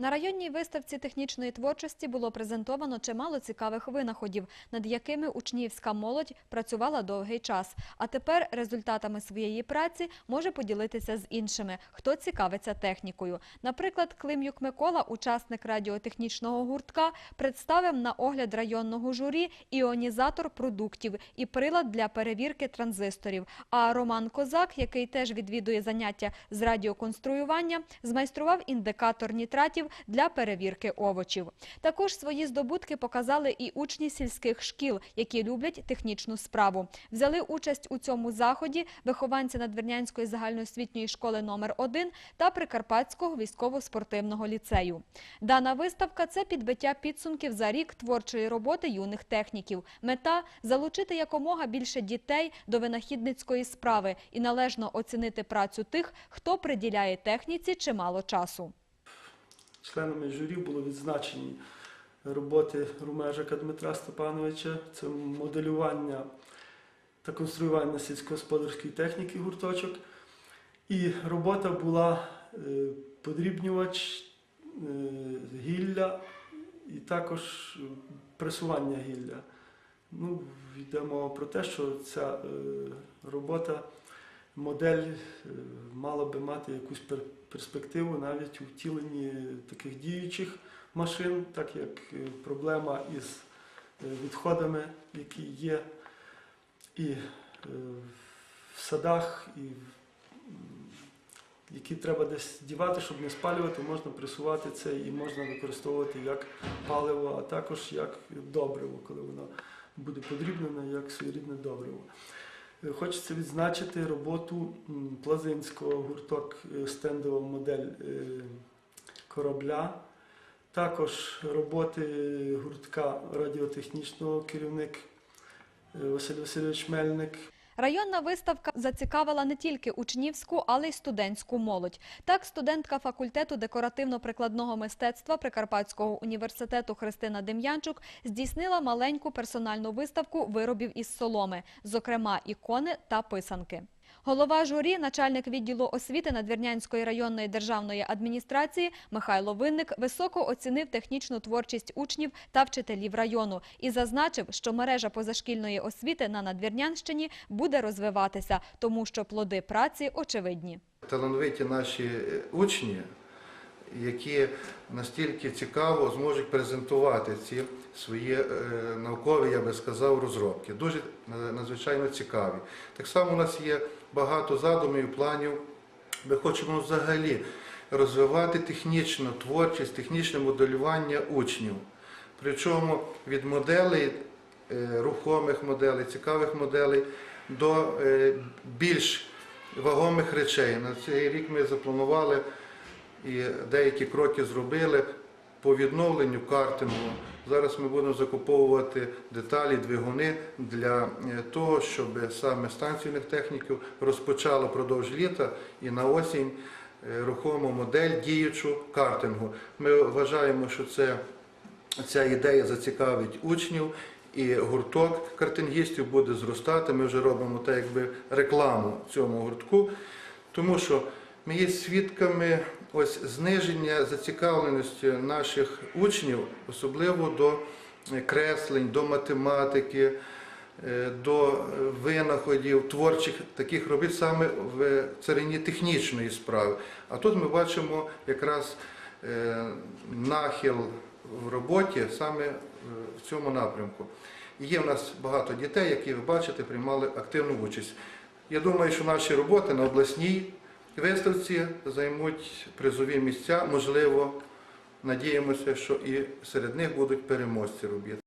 На районній виставці технічної творчості було презентовано чимало цікавих винаходів, над якими учнівська молодь працювала довгий час. А тепер результатами своєї праці може поділитися з іншими, хто цікавиться технікою. Наприклад, Клим'юк Микола, учасник радіотехнічного гуртка, представив на огляд районного журі іонізатор продуктів і прилад для перевірки транзисторів. А Роман Козак, який теж відвідує заняття з радіоконструювання, змайстрував індикатор нітратів для перевірки овочів. Також свої здобутки показали і учні сільських шкіл, які люблять технічну справу. Взяли участь у цьому заході вихованці Надвірнянської загальноосвітньої школи номер 1 та Прикарпатського військово-спортивного ліцею. Дана виставка це підбиття підсумків за рік творчої роботи юних техніків. Мета залучити якомога більше дітей до винахідницької справи і належно оцінити працю тих, хто приділяє техніці чимало часу. Членами журі було відзначені роботи Румежака Дмитра Степановича, це моделювання та конструювання сільськогосподарської техніки гурточок. І робота була е, подрібнювач е, гілля і також пресування гілля. Ну, йде мова про те, що ця е, робота, модель мала би мати якусь перспективу навіть у втіленні таких діючих машин, так як е, проблема із е, відходами, які є і е, в садах, і які треба десь дівати, щоб не спалювати, можна пресувати це і можна використовувати як паливо, а також як добриво, коли воно буде подрібнене як своєрідне добриво. Хочеться відзначити роботу Плазинського гурток е, стендова модель е, корабля. Також роботи гуртка радіотехнічного керівник е, Василь Васильович Мельник. Районна виставка зацікавила не тільки учнівську, але й студентську молодь. Так, студентка факультету декоративно-прикладного мистецтва Прикарпатського університету Христина Дем'янчук здійснила маленьку персональну виставку виробів із соломи, зокрема ікони та писанки. Голова журі, начальник відділу освіти Надвірнянської районної державної адміністрації Михайло Винник високо оцінив технічну творчість учнів та вчителів району і зазначив, що мережа позашкільної освіти на Надвірнянщині буде розвиватися, тому що плоди праці очевидні. талановиті наші е, учні, які настільки цікаво зможуть презентувати ці свої е, наукові, я би сказав, розробки. Дуже е, надзвичайно цікаві. Так само у нас є багато задумів, планів. Ми хочемо взагалі розвивати технічну творчість, технічне моделювання учнів. Причому від моделей, е, рухомих моделей, цікавих моделей до е, більш вагомих речей. На цей рік ми запланували і деякі кроки зробили по відновленню картингу. Зараз ми будемо закуповувати деталі, двигуни для е, того, щоб саме станційних техніків розпочало продовж літа і на осінь е, рухому модель діючу картингу. Ми вважаємо, що це ця ідея зацікавить учнів, і гурток картингістів буде зростати. Ми вже робимо так, якби рекламу цьому гуртку, тому що ми є свідками ось зниження зацікавленості наших учнів, особливо до креслень, до математики. е, До винаходів творчих таких робіт саме в царині технічної справи. А тут ми бачимо якраз е, нахил в роботі саме е, в цьому напрямку. Є в нас багато дітей, які ви бачите, приймали активну участь. Я думаю, що наші роботи на обласній виставці займуть призові місця. Можливо, надіємося, що і серед них будуть переможці робіт.